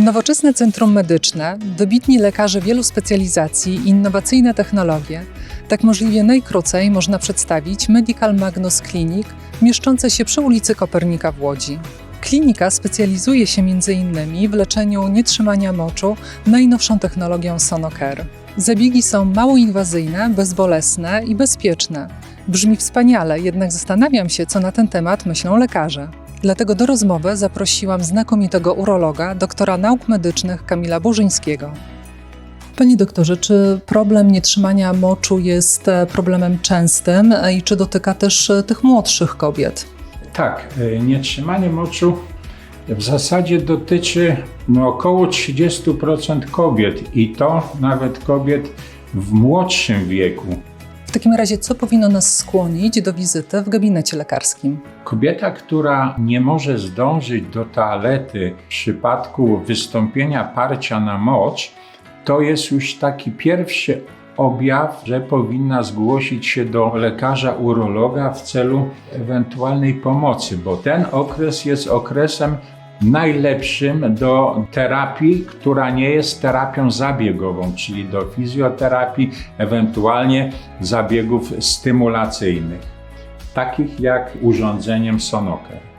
Nowoczesne centrum medyczne, dobitni lekarze wielu specjalizacji i innowacyjne technologie. Tak możliwie najkrócej można przedstawić Medical Magnus Clinic, mieszczące się przy ulicy Kopernika w Łodzi. Klinika specjalizuje się m.in. w leczeniu nietrzymania moczu najnowszą technologią Sonocare. Zabiegi są mało inwazyjne, bezbolesne i bezpieczne. Brzmi wspaniale, jednak zastanawiam się, co na ten temat myślą lekarze. Dlatego do rozmowy zaprosiłam znakomitego urologa, doktora nauk medycznych Kamila Burzyńskiego. Panie doktorze, czy problem nietrzymania moczu jest e, problemem częstym e, i czy dotyka też e, tych młodszych kobiet? Tak, nietrzymanie moczu w zasadzie dotyczy no, około 30% kobiet i to nawet kobiet w młodszym wieku. W takim razie, co powinno nas skłonić do wizyty w gabinecie lekarskim? Kobieta, która nie może zdążyć do toalety w przypadku wystąpienia parcia na mocz, to jest już taki pierwszy objaw, że powinna zgłosić się do lekarza urologa w celu ewentualnej pomocy, bo ten okres jest okresem najlepszym do terapii, która nie jest terapią zabiegową, czyli do fizjoterapii, ewentualnie zabiegów stymulacyjnych, takich jak urządzeniem Sonocare.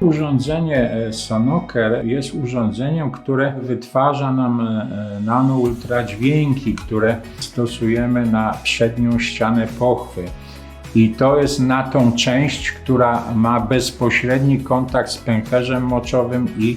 Urządzenie e, Sonocare jest urządzeniem, które wytwarza nam e, nano-ultradźwięki, które stosujemy na przednią ścianę pochwy. I to jest na tą część, która ma bezpośredni kontakt z pęcherzem moczowym i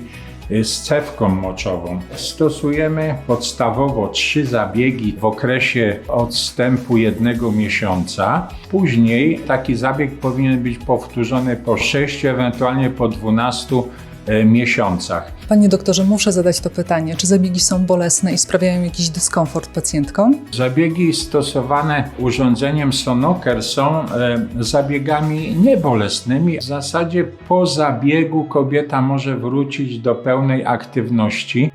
y, z cewką moczową. Stosujemy podstawowo trzy zabiegi w okresie odstępu jednego miesiąca. Później taki zabieg powinien być powtórzony po 6, ewentualnie po 12 y, miesiącach. Panie doktorze, muszę zadać to pytanie. Czy zabiegi są bolesne i sprawiają jakiś dyskomfort pacjentkom? Zabiegi stosowane urządzeniem Sonocare są e, zabiegami niebolesnymi. W zasadzie po zabiegu kobieta może wrócić do pełnej aktywności.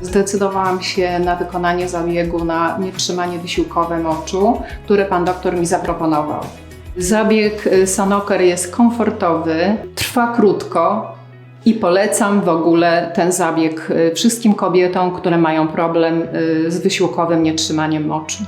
Zdecydowałam się na wykonanie zabiegu na nietrzymanie wysiłkowe moczu, które pan doktor mi zaproponował. Zabieg y, Sanoker jest komfortowy, trwa krótko i polecam w ogóle ten zabieg y, wszystkim kobietom, które mają problem y, z wysiłkowym nietrzymaniem moczu.